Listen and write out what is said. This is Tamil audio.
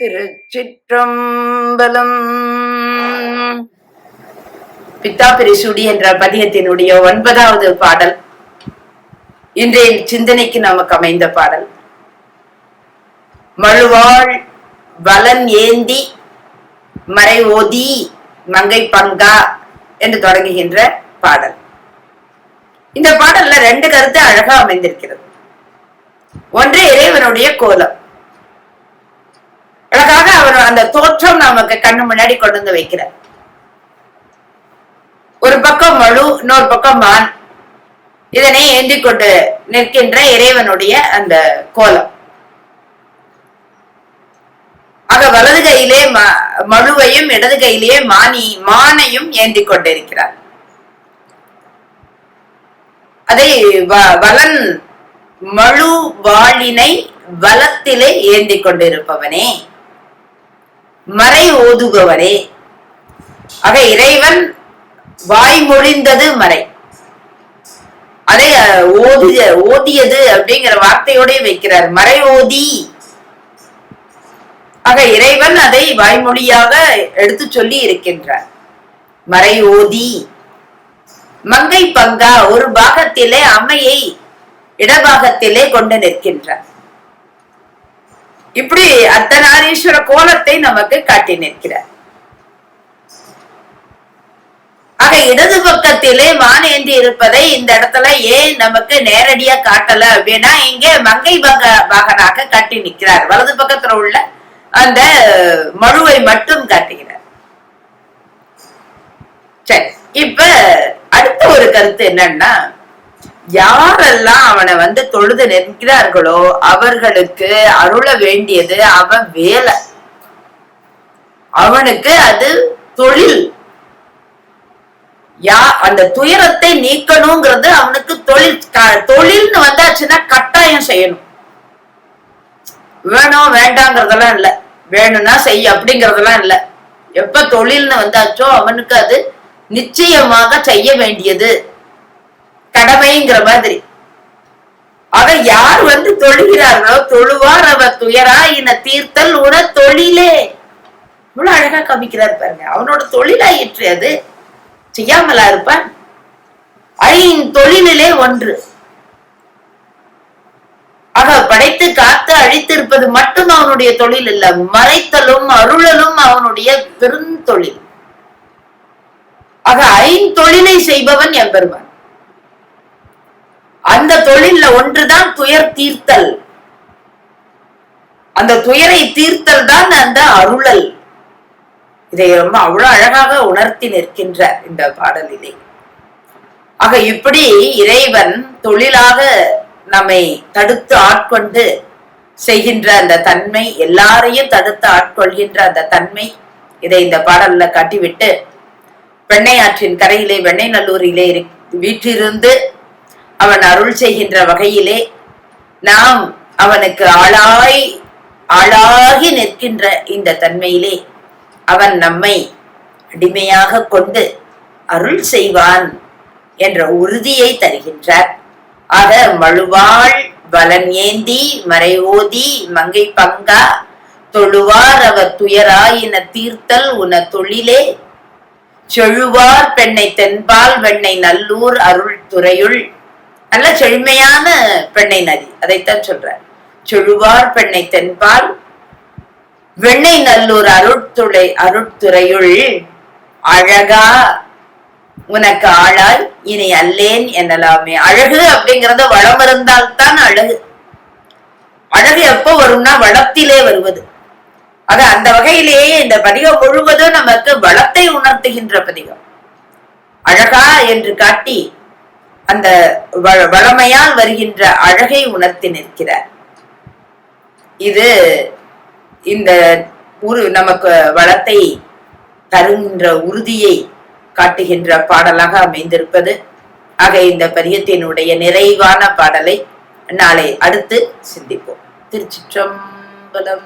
திருச்சிற்றம்பலம். பித்தா பிரிசுடி என்ற பதியத்தினுடைய ஒன்பதாவது பாடல். இன்றைய சிந்தனைக்கு நமக்கு அமைந்த பாடல். மழுவாள் வலன் ஏந்தி மறை ஓதி மங்கை பங்கா என்று தொடங்குகின்ற பாடல். இந்த பாடல்ல ரெண்டு கருத்து அழகா அமைந்திருக்கிறது. ஒன்று இறைவனுடைய கோலம். அந்த தோற்றம் நமக்கு கண்ணு முன்னாடி கொண்டு வந்து வைக்கிற ஒரு பக்கம் வலு இன்னொரு பக்கம் மான் இதனை ஏந்தி கொண்டு நிற்கின்ற இறைவனுடைய அந்த கோலம். ஆக வலது கையிலே ம- மழுவையும் இடது கையிலேயே மானி மானையும் ஏந்தி கொண்டிருக்கிறார். அதை வ- வலன் மழு வாளினை வலத்திலே ஏந்தி கொண்டிருப்பவனே. மறை ஓதுபவரே ஆக இறைவன் வாய்மொழிந்தது மறை. அதை ஓதிய ஓதியது அப்படிங்கிற வார்த்தையோட வைக்கிறார். மறை ஓதி. ஆக இறைவன் அதை வாய்மொழியாக எடுத்து சொல்லி இருக்கின்றார். மறை ஓதி. மங்கை பங்கா ஒரு பாகத்திலே அம்மையை இடபாகத்திலே கொண்டு நிற்கின்றார். இப்படி அர்த்தநாரீஸ்வர கோலத்தை நமக்கு காட்டி நிற்கிறார். ஆக இடது பக்கத்திலே வான் ஏந்தி இருப்பதை இந்த இடத்துல ஏன் நமக்கு நேரடியா காட்டல அப்படின்னா இங்கே மங்கை பக பகனாக காட்டி நிற்கிறார். வலது பக்கத்துல உள்ள அந்த மழுவை மட்டும் காட்டுகிறார். சரி இப்ப அடுத்த ஒரு கருத்து என்னன்னா யாரெல்லாம் அவனை வந்து தொழுது நிற்கிறார்களோ அவர்களுக்கு அருள வேண்டியது அவன் வேலை. அவனுக்கு அது தொழில். யா அந்த துயரத்தை நீக்கணுங்கிறது அவனுக்கு தொழில். க- தொழில்னு வந்தாச்சுன்னா கட்டாயம் செய்யணும். வேணும் வேண்டாங்கிறதெல்லாம் இல்ல. வேணும்னா செய்ய அப்படிங்கறதெல்லாம் இல்ல. எப்ப தொழில்னு வந்தாச்சோ அவனுக்கு அது நிச்சயமாக செய்ய வேண்டியது. கடமைங்கிற மாதிரி. ஆக யார் வந்து தொழுகிறார்களோ தொழுவார் அவர் துயரா இன தீர்த்தல் உன தொழிலே. இவ்வளவு அழகா காமிக்கிறார் பாருங்க. அவனோட தொழிலாயிற்று அது. செய்யாமலா இருப்பான். ஐன் தொழிலிலே ஒன்று. ஆக படைத்து காத்து அழித்திருப்பது மட்டும் அவனுடைய தொழில் இல்ல. மறைத்தலும் அருளலும் அவனுடைய பெருந்தொழில். ஆக ஐந்தொழிலை செய்பவன் எம்பெருமான். அந்த தொழில்ல ஒன்றுதான் துயர் தீர்த்தல். அந்த துயரை தீர்த்தல் தான் அந்த அருளல். இதை ரொம்ப அவ்வளவு அழகாக உணர்த்தி நிற்கின்ற இந்த பாடலிலே. ஆக இப்படி இறைவன் தொழிலாக நம்மை தடுத்து ஆட்கொண்டு செய்கின்ற அந்த தன்மை எல்லாரையும் தடுத்து ஆட்கொள்கின்ற அந்த தன்மை இதை இந்த பாடல்ல காட்டிவிட்டு பெண்ணையாற்றின் கரையிலே வெண்ணை நல்லூரிலே இரு- வீற்றிருந்து அவன் அருள் செய்கின்ற வகையிலே நாம் அவனுக்கு ஆளாய் ஆளாகி நிற்கின்ற இந்த தன்மையிலே அவன் நம்மை அடிமையாக கொண்டு அருள் செய்வான் என்ற உறுதியை தருகின்றார். ஆக மழுவாள் வலன் ஏந்தி மறை ஓதி மங்கை பங்கா தொழுவார் அவர் துயராயின தீர்த்தல் உன தொழிலே. செழுவார் பெண்ணை தென்பால் வெண்ணை நல்லூர் அருள் துறையுள் நல்ல செழுமையான பெண்ணை நதி அதைத்தான் சொல்றார். செழுவார் பெண்ணை தென்பால் வெண்ணை நல்லூர் அருட்துளை அருட்துறையுள் அழகா உனக்கு ஆளாய் இனி அல்லேன் எனலாமே. அழகு அப்படிங்கறத வளம் இருந்தால்தான் அழகு. அழகு எப்போ வரும்னா வளத்திலே வருவது. அது அந்த வகையிலேயே இந்த பதிகம் முழுவதும் நமக்கு வளத்தை உணர்த்துகின்ற பதிகம். அழகா என்று காட்டி அந்த வ- வளமையால் வருகின்ற அழகை உணர்த்தி நிற்கிறார். இது இந்த உரு நமக்கு வளத்தை தருகின்ற உறுதியை காட்டுகின்ற பாடலாக அமைந்திருப்பது. ஆக இந்த பரியத்தினுடைய நிறைவான பாடலை நாளை அடுத்து சிந்திப்போம். திருச்சிற்றம்பலம்.